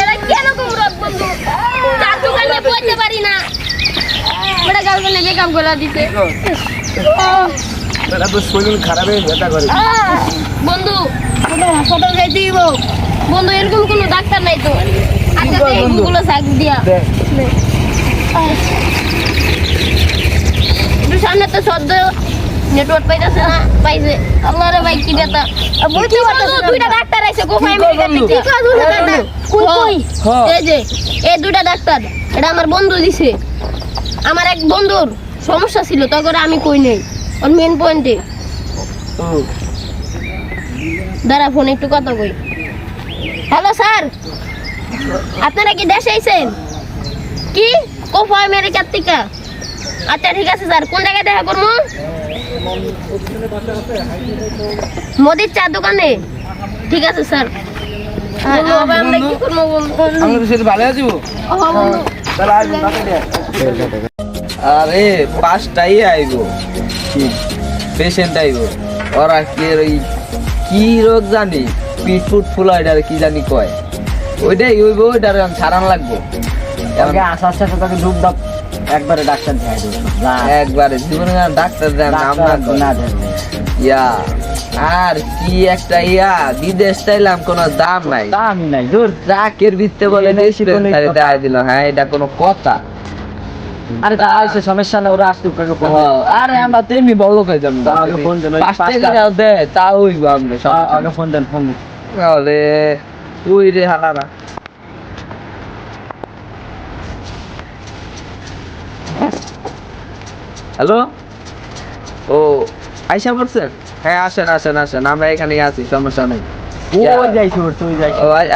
এরা কেন কুমড়ক বন্ধু চার দোকানে পৌঁছতে পারি না। বড় গার্লফ্রেন্ডে মেকআপ করে দিতে। এটা তো শরীর খারাপ হয়ে ব্যথা করে। বন্ধু বন্ধু হাসপাতাল যাইতে দিব। বন্ধু এরকম কোনো ডাক্তার নাই তো। আচ্ছা কর বন্ধু? গুলো শাক দিয়া। সামনে তো সদ্য নেটওয়ার্ক পাইতেছে না পাইছে। আল্লাহ ভাই কি ব্যথা বুঝতে পারছ দুইটা ডাক্তার আইছে কোপাই কি কর বন্ধু? কই কই? হ্যাঁ। এই যে এই দুইটা ডাক্তার এটা আমার বন্ধু দিছে। আমার এক বন্ধুর সমস্যা ছিল তখন আমি কই নেই। মেন পয়েন্টে দাঁড়া ফোন একটু কথা কই। Hello sir? আপনারা কি দেশে আইছেন? কি? কোফা আমেরিকার থেকে। আচ্ছা ঠিক আছে স্যার। কোন জায়গায় দেখা করব? মোদির চার দোকানে? ঠিক আছে স্যার। আরে পাঁচটাই আইব। পেশেন্ট আইব। ওরা কি ওই কি রোগ জানি? পিট ফুট ফুলা কি জানি কয়। ওইটাই হইব ওইটার ছাড়ান লাগবো। আস্তে আস্তে আস্তে তাকে ডুব ডাব একবারে ডাক্তার দেখাই দেবো। একবারে জীবনে ডাক্তার দেন নাম না ইয়া আর কি একটা ইয়া বিদেশ চাইলাম কোনো দাম নাই। আমি নাই দূর ট্রাকের ভিত্তে বলে দেখাই দিল হ্যাঁ এটা কোনো কথা। আরে তা আসে সমস্যা না ওরা আসতে কাকে ফোন আরে আমরা তো এমনি বড় লোক হয়ে যাব। আগে ফোন দেন, ওই পাঁচ টাকা দে তা হইব আমরা আগে ফোন দেন ফোন তাহলে তুই রে হালারা। হ্যালো? ও আইসা পড়ছেন? হ্যাঁ আসেন আসেন আসেন আমরা এখানেই আছি সমস্যা নেই।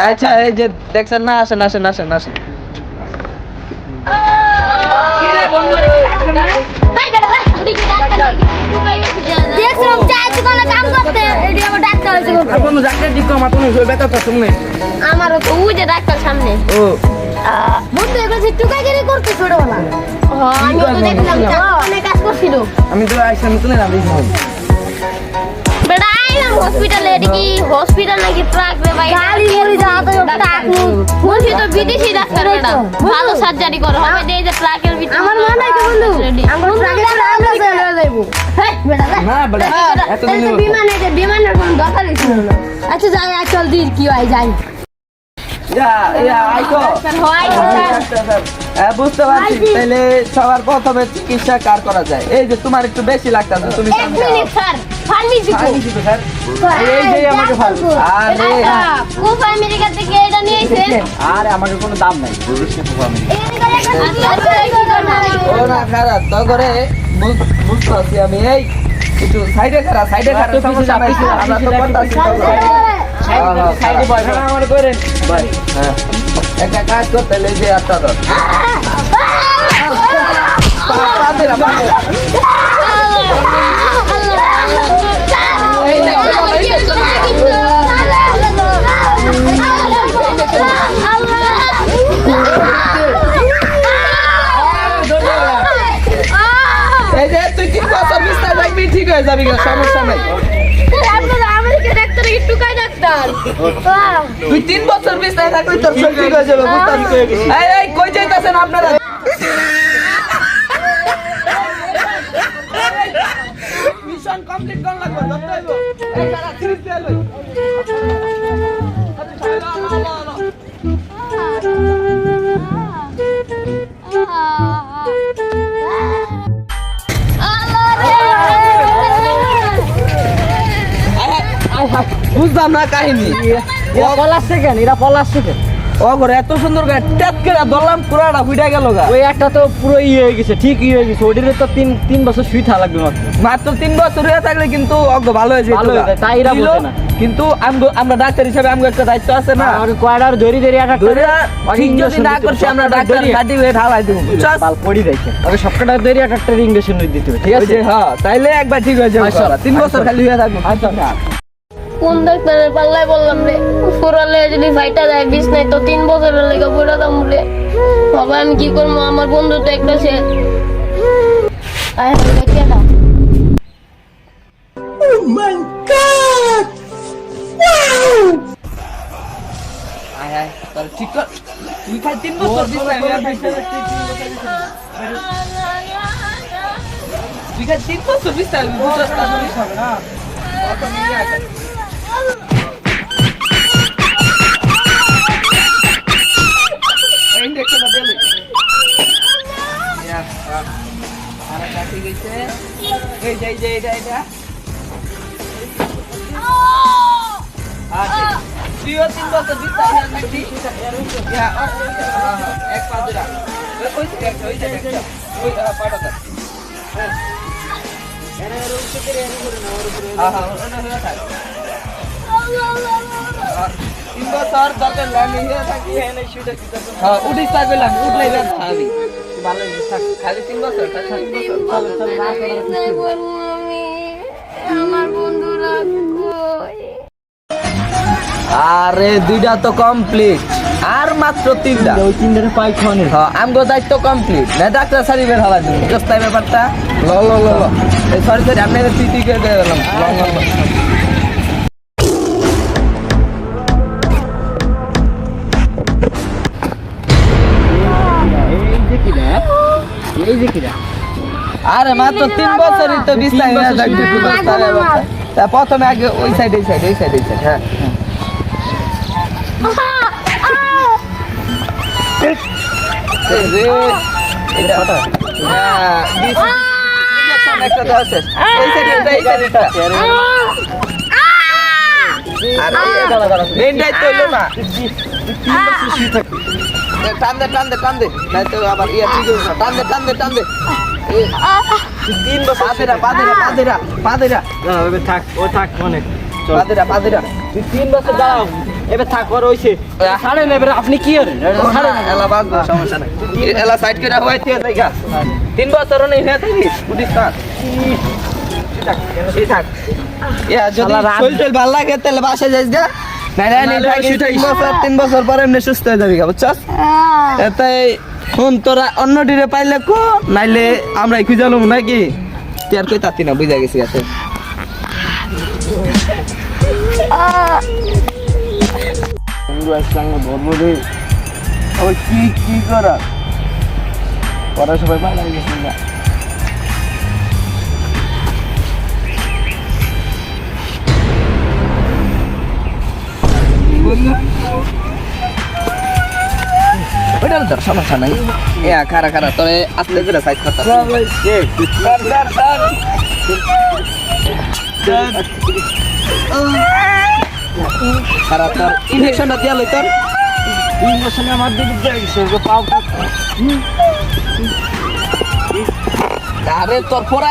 আচ্ছা এই যে দেখছেন না আসেন আসেন আসেন আসেন। দেখছিলাম চায়ের দোকানে কাম করতে এটি আমার ডাক্তার আছে। আর কোনো ডাক্তার ঠিক আমার তুমি ব্যথা তো ওই যে ডাক্তার সামনে। ও। বন্ধু এগুলো যে টুকাইগিরি করতে ছোটবেলা। আমি তো দেখলাম অনেক কাজ করছিল। আমি তো আইসা নতুন না দেখি। বেটা আইলাম হসপিটালে এটা কি হসপিটাল নাকি ট্রাক রে ভাই? গাড়ি মরে যাওয়া তো ট্রাক বলছি তো বিদেশি ডাক্তার বেটা। ভালো সার্জারি করে হবে এই যে ট্রাকের ভিতরে আমার মনে হয় বন্ধু? আমরা ট্রাকে আমরা চলে যাইব বেটা না বেটা এত বিমানে যে বিমানের কোনো দরকারই ছিল না। আচ্ছা যাই চল দিন কি হয় যাই। বুঝতে পারছি। তাহলে সবার প্রথমে চিকিৎসা কার করা যায়? এই যে তোমার একটু বেশি লাগতাছে তুমি এক মিনিট স্যার ফার্মেসি কো এই যে আমাকে ফাল আরে কোপ আমেরিকা থেকে এটা নিয়ে এসে আরে আমাকে কোনো দাম নাই। ও না খারাপ। তো করে বুঝতে পারছি আমি। এই একটু সাইডে খারাপ সাইডে খারাপ সমস্যা আমরা তো একটা কাজ করতে যে একটা থাকবি ঠিক হয়ে যাবি সমস্যা নাই। তুই তিন বছর বিস্তার থাকলে তোর সব ঠিক হয়ে যাবে এই এই কই যাইতাছেন আপনারা? মিশন কমপ্লিট করন লাগবে বুঝলাম না কাহিনী। এরা কেন এরা পলাশ কেন ও এত সুন্দর গায়ে ট্যাপ করে ধরলাম পুরাটা ফুইটা গেল গা। ওই একটা তো পুরো হয়ে গেছে ঠিক হয়ে গেছে ওটির তো তিন তিন বছর শুই থাকা লাগবে মাত্র। মাত্র তিন বছর হয়ে থাকলে কিন্তু অজ্ঞ ভালো ভালো তাই এরা ছিল, না। কিন্তু আমরা ডাক্তার হিসাবে একটা দায়িত্ব আছে না। আর কয়টার ধরি ধরি একটা ধরে ঠিক যদি না করছি আমরা ডাক্তার কাটি হয়ে ঢালাই দেবো বাল পড়ি দেখে তবে সবকটা ধরি একটা একটা ইঞ্জেকশন দিতে হবে ঠিক আছে? হ্যাঁ তাইলে একবার ঠিক হয়ে যাবে আচ্ছা, তিন বছর খালি হয়ে থাকব। আচ্ছা। কোন ডাক্তারের পাল্লায় বললাম রে পুরালে যদি ফাইটা যায় বিষ নাই তো তিন বছরের লেগে পড়ে দাম রে বাবা আমি কি করব আমার বন্ধু তো একটা সে আয় হায়, কে না হ্যাঁ তোর ঠিক তুই খাই তিন বছর হয়ে। তুই খাই তিন বছর বিছনায় হয়ে বুঝছস না তুই খাবে না অত নিয়ে আয়। এই ইঞ্জেকশনটা দে লই। ইয়া, আ, আর একটা ঠিক আছে। এই যে, এই যে, এইটা, এইটা। আচ্ছা, তুইও তিন বছর বিছনায় হয়ে থাকবি। ইয়া, আ, আ, এক পা দুটা। ওই- ওই দিকে একটা, ওই দিকে একটা। ওই, আ, পাটা ধর। হ্যাঁ। হ্যাঁ, হ্যাঁ, ওটা হয়ে থাক। আর তিন বছর দরকার লাগে হয়ে থাকি হ্যাঁ উঠিস থাকবে লাগে উঠলে ব্যথা আমি ভালো থাক খালি তিন বছর খালি তিন বছর আমার বন্ধুরা আরে দুইটা তো কমপ্লিট আর মাত্র তিনটা। ওই তিনটারে পাই খাওয়ানি। হ্যাঁ আমগো দায়িত্ব কমপ্লিট না ডাক্তার সারি বের হওয়া তুমি রাস্তায় ব্যাপারটা। ল ল ল সরি সরি আপনি তুই তুই করে গেলাম ল ল। এই যে। কিরা আরে মাত্র তিন বছরই তো বিস্তার হয়ে থাকবে তিন বছর তা প্রথমে আগে ওই সাইড এই সাইড ওই সাইড এই সাইড হ্যাঁ। এই রে, এটা হ্যাঁ, দিস- injection একটা দেওয়া শেষ। এই side না। টান দে, টান দে, টান দে। নয়তো আবার ইয়ে ঠিক হইবে না। টান দে, টান দে, টান দে। তিন বছর পাদেরা পাদেরা পাদেরা পাদেরা দাঁড়াও, এবার থাক ও থাক অনেক। পাদেরা পাদেরা তুই তিন বছর দাঁড়াও। এবার থাক ওর হইছে। ছাড়েন এবার আপনি কি করেন? ছাড়েন। এলা বাঁধবো সমস্যা নাই। এলা সাইড করে হয়ে দেখা তিন বছর নেই হয়ে থাকি। উঠিস না ঠিক থাক ইয়া যদি শরীর টরীর লাগে তাহলে বাসায় যাইস গা। নাই নাই নাই থাকিস, তিন বছর তিন বছর পরে এমনি সুস্থ হয়ে যাবি গা বুঝছস এতে শুন তোরা অন্য ডিরে পাইলে কো নাইলে আমরা খুঁজে লম নাকি? তুই আর কই তাতি না বুঝা গেছি আছে ধর্ম রে। ওই কি কি করা? ওরা সবাই পালাই গেছে না। ওইটা তোর সমস্যা নাই এ খারা খারা তোরে আস্তে করে সাইজ করতে খারা তোর ইনজেকশনটা দিয়া লই তোর বছর আমার দিকে গেছে ওকে পাও আরে তোর পোড়া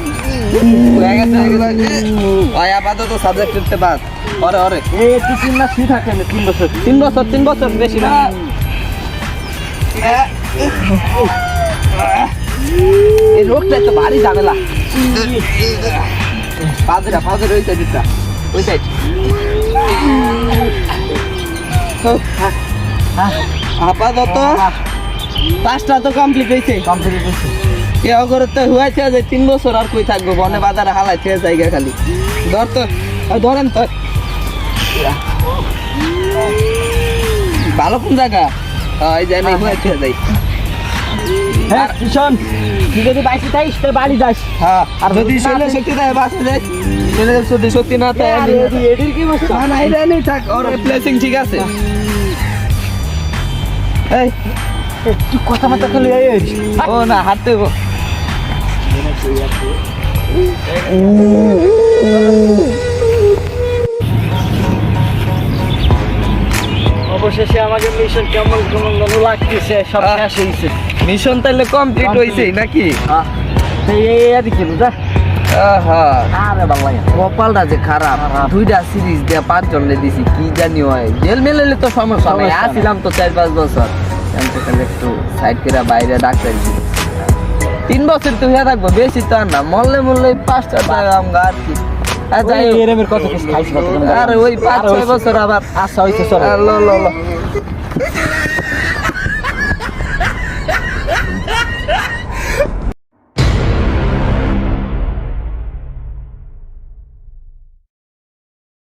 ওই আপাতত সাবজেক্ট করতে বাদ। অরে অরে তিন মাস শুয়ে থাকে? না তিন বছর। তিন বছর তিন বছর বেশি না। এই রোগটা তো ভারী ঝামেলা। পাদরা পাদরা ওই সাইডটা ওই সাইড আপাতত পাঁচটা তো কমপ্লিট হয়েছে। কমপ্লিট হয়েছে। এ অগর তো হুয়াইছে যে তিন বছর আর কই থাকব? বনে বাজারে হালাইছে জায়গা খালি। ধর তো ধরেন তো। ভালো কোন জায়গা? ওই যে আমি হুয়াইছে যাই। হ্যাঁ কিষণ তুই যদি বাইকে যাইস তোর বাড়ি যাস। হ্যাঁ আর যদি শৈলে শক্তি বাসে যদি শক্তি না দেয় এডির কি অবস্থা? না না এটা নেই থাক ওর প্লেসিং ঠিক আছে। এই। তুই কথা মতো খালি এই এই। ও না হাঁটতে গো অবশেষে আমাকে মিশন কেমন কেমন লাগতেছে সব শেষ হয়েছে মিশন তাহলে কমপ্লিট হয়েছে নাকি? আরে কপালটা যে খারাপ। দুইটা সিরিজ দিয়ে পাঁচ জনে দিছি কি জানি হয়। জেল মেলে তো সমস্যা নেই। তো চার পাঁচ বছর। একটু সাইড করে বাইরে ডাক্তার তিন বছর তো হয়ে থাকব বেশি তো আর না। মল্লে মল্লে পাঁচটা টাকা আমগা আর কি? আর ওই পাঁচ ছয় বছর আবার আশা ল ল লো।